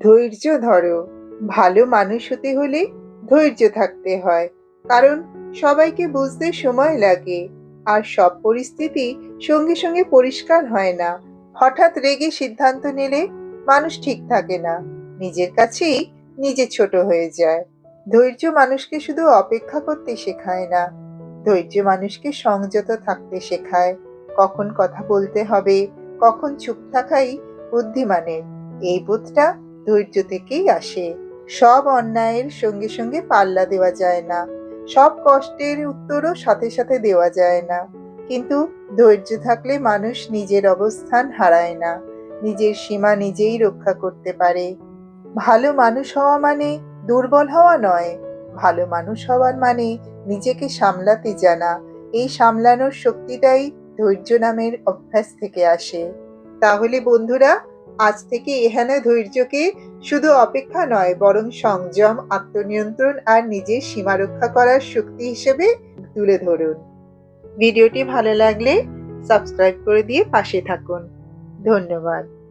ধৈর্য ধরো। ভালো মানুষ হতে হলে ধৈর্য থাকতে হয়, কারণ সবাইকে বুঝতে সময় লাগে। আর সব পরিস্থিতি সঙ্গে সঙ্গে পরিষ্কার হয় না। হঠাৎ রেগে সিদ্ধান্ত নিলে মানুষ ঠিক থাকে না। নিজের কাছেই নিজে ছোট হয়ে যায়। ধৈর্য মানুষকে শুধু অপেক্ষা করতে শেখায় না। ধৈর্য মানুষকে সংযত থাকতে শেখায়। কখন কথা বলতে হবে, কখন চুপ থাকাই বুদ্ধিমানের। এই বোধটা ধৈর্য থেকেই আসে। সব অন্যায়ের সঙ্গে সঙ্গে পাল্লা দেওয়া যায় না। সব কষ্টের উত্তরও সাথে সাথে দেওয়া যায় না। কিন্তু ধৈর্য থাকলে মানুষ নিজের অবস্থান হারায় না। নিজের সীমা নিজেই রক্ষা করতে পারে। ভালো মানুষ হওয়া মানে দুর্বল হওয়া নয়। ভালো মানুষ হওয়ার মানে নিজেকে সামলাতে জানা। এই সামলানোর শক্তিটাই ধৈর্য নামের অভ্যাস থেকে আসে। তাহলে বন্ধুরা আজ থেকে এহেনা ধৈর্যকে শুধু অপেক্ষা নয়, বরং সংযম, আত্মনিয়ন্ত্রণ আর নিজের সীমা রক্ষা করার শক্তি হিসেবে তুলে ধরুন। ভিডিওটি ভালো লাগলে সাবস্ক্রাইব করে দিয়ে পাশে থাকুন। ধন্যবাদ।